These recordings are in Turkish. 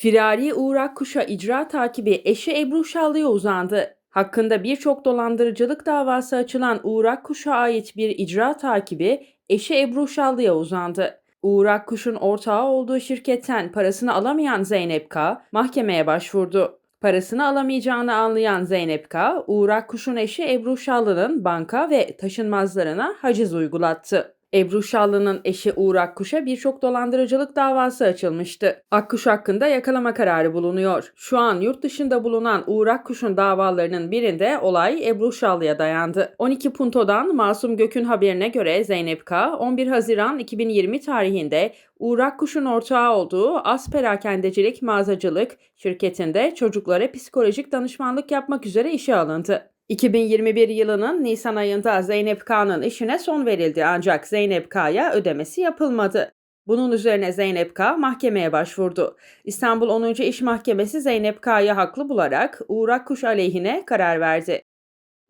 Firari Uğur Akkuş'a icra takibi eşi Ebru Şallı'ya uzandı. Hakkında birçok dolandırıcılık davası açılan Uğur Akkuş'a ait bir icra takibi eşi Ebru Şallı'ya uzandı. Uğur Akkuş'un ortağı olduğu şirketten parasını alamayan Zeynep K. mahkemeye başvurdu. Parasını alamayacağını anlayan Zeynep K. Uğur Akkuş'un eşi Ebru Şallı'nın banka ve taşınmazlarına haciz uygulattı. Ebru Şallı'nın eşi Uğur Akkuş'a birçok dolandırıcılık davası açılmıştı. Akkuş hakkında yakalama kararı bulunuyor. Şu an yurt dışında bulunan Uğur Akkuş'un davalarının birinde olay Ebru Şallı'ya dayandı. 12 Punto'dan Masum Gök'ün haberine göre Zeynep K. 11 Haziran 2020 tarihinde Uğur Akkuş'un ortağı olduğu As Perakendecilik Mağazacılık şirketinde çocuklara psikolojik danışmanlık yapmak üzere işe alındı. 2021 yılının Nisan ayında Zeynep K'nın işine son verildi ancak Zeynep K'ya ödemesi yapılmadı. Bunun üzerine Zeynep K mahkemeye başvurdu. İstanbul 10. İş Mahkemesi Zeynep K'yı haklı bularak Uğur Akkuş aleyhine karar verdi.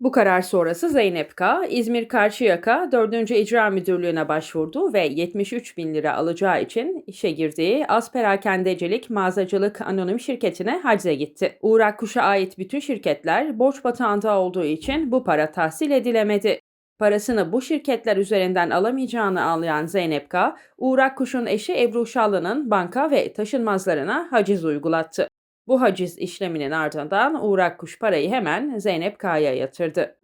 Bu karar sonrası Zeynep K. İzmir Karşıyaka 4. İcra Müdürlüğü'ne başvurdu ve 73 bin lira alacağı için işe girdiği Az Perakendecilik Mağazacılık Anonim Şirketi'ne hacze gitti. Uğur Akkuş'a ait bütün şirketler borç batağında olduğu için bu para tahsil edilemedi. Parasını bu şirketler üzerinden alamayacağını anlayan Zeynep K. Uğur Akkuş'un eşi Ebru Şallı'nın banka ve taşınmazlarına haciz uygulattı. Bu haciz işleminin ardından Uğur Akkuş parayı hemen Zeynep K'ya yatırdı.